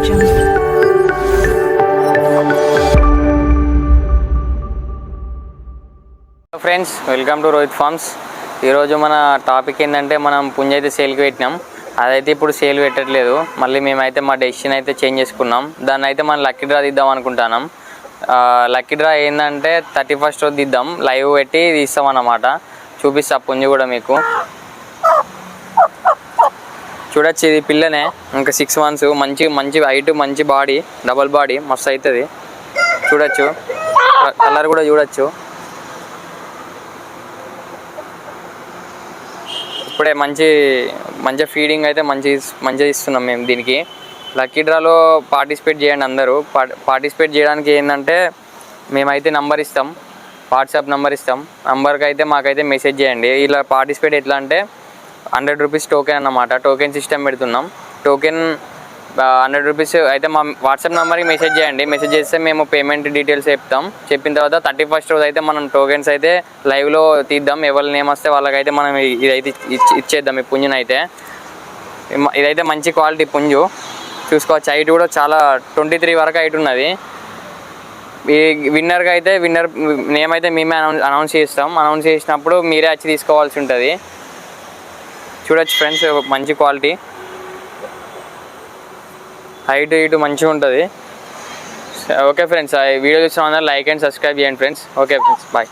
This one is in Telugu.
Hello friends welcome to Rohit farms ఈరోజు మన టాపిక్ ఏంటంటే మనం పుంజ అయితే సేల్కి పెట్టినాం. అదైతే ఇప్పుడు సేల్ పెట్టట్లేదు. మళ్ళీ మేమైతే మా డెసిషన్ అయితే చేంజ్ చేసుకున్నాం. దాన్ని అయితే మనం లక్కీ డ్రా దిద్దాం అనుకుంటున్నాం. లక్కీ డ్రా ఏంటంటే థర్టీ ఫస్ట్ రోజు దిద్దాం లైవ్ పెట్టి తీస్తాం అన్నమాట చూపిస్తా పుంజు కూడా మీకు. చూడొచ్చు ఇది పిల్లనే. ఇంకా సిక్స్ మంత్స్ మంచి మంచి హైట్ మంచి బాడీ డబల్ బాడీ మస్తు అవుతుంది చూడొచ్చు. కలర్ కూడా చూడొచ్చు. ఇప్పుడే మంచి మంచి ఫీడింగ్ అయితే మంచి మంచిగా ఇస్తున్నాం మేము దీనికి. లక్కీ డ్రాలో పార్టిసిపేట్ చేయండి అందరూ. పార్టిసిపేట్ చేయడానికి ఏంటంటే మేమైతే నంబర్ ఇస్తాం. వాట్సాప్ నంబర్ ఇస్తాం. నంబర్కి అయితే మాకైతే మెసేజ్ చేయండి. ఇలా పార్టిసిపేట్ ఎట్లా అంటే హండ్రెడ్ రూపీస్ టోకెన్ అన్నమాట. టోకెన్ సిస్టమ్ పెడుతున్నాం. టోకెన్ హండ్రెడ్ రూపీస్ అయితే మా వాట్సాప్ నెంబర్కి మెసేజ్ చేయండి. మెసేజ్ చేస్తే మేము పేమెంట్ డీటెయిల్స్ చెప్తాం. చెప్పిన తర్వాత థర్టీ ఫస్ట్ రోజు అయితే మనం టోకెన్స్ అయితే లైవ్లో తీద్దాం. ఎవరి నేమ్ వస్తే వాళ్ళకైతే మనం ఇదైతే ఇచ్చేద్దాం ఈ పుంజుని అయితే. ఇదైతే మంచి క్వాలిటీ పుంజు. చూసుకోవచ్చు. హైట్ కూడా చాలా ట్వంటీ త్రీ వరకు హైట్ ఉన్నది. ఈ విన్నర్గా అయితే విన్నర్ నేమ్ అయితే మేమే అనౌన్స్ అనౌన్స్ చేస్తాం. అనౌన్స్ చేసినప్పుడు మీరే వచ్చి తీసుకోవాల్సి ఉంటుంది. చూడొచ్చు ఫ్రెండ్స్ మంచి క్వాలిటీ. హైట్ ఇటు మంచిగా ఉంటుంది. ఓకే ఫ్రెండ్స్ వీడియో చూసిన లైక్ అండ్ సబ్స్క్రైబ్ చేయండి ఫ్రెండ్స్. Okay friends bye.